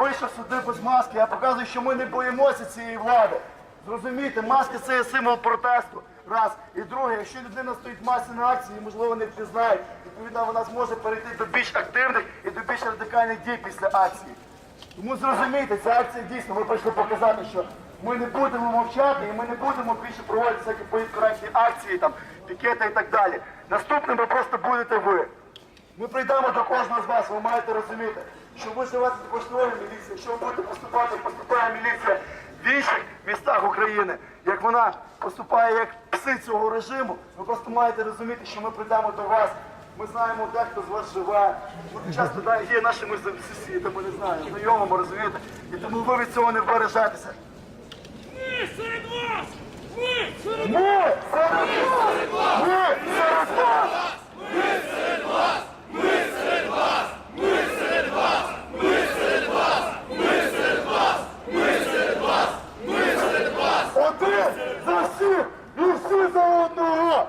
Вийшов сюди без маски, я показую, що ми не боїмося цієї влади. Зрозумійте, маски це є символ протесту. Раз. І друге, якщо людина стоїть в масі на акції, можливо, не впізнають, відповідно, вона зможе перейти до більш активних і до більш радикальних дій після акції. Тому зрозумійте, ця акція дійсно, ми прийшли показати, що ми не будемо мовчати і ми не будемо більше проводити всякі політкоректні акції, там, пікети і так далі. Наступним ви просто будете ви. Ми прийдемо до кожного з вас, ви маєте розуміти, що ви живете також новою міліцією, якщо ви будете поступати, поступає міліція в інших містах України, як вона поступає як пси цього режиму, ви просто маєте розуміти, що ми прийдемо до вас. Ми знаємо, де хто з вас живе. Ми часто да, є нашими сусідами, не знаю, знайомими, розумієте. І тому ви від цього не вбережетеся. Ми серед вас! Один за всіх і всі за одного!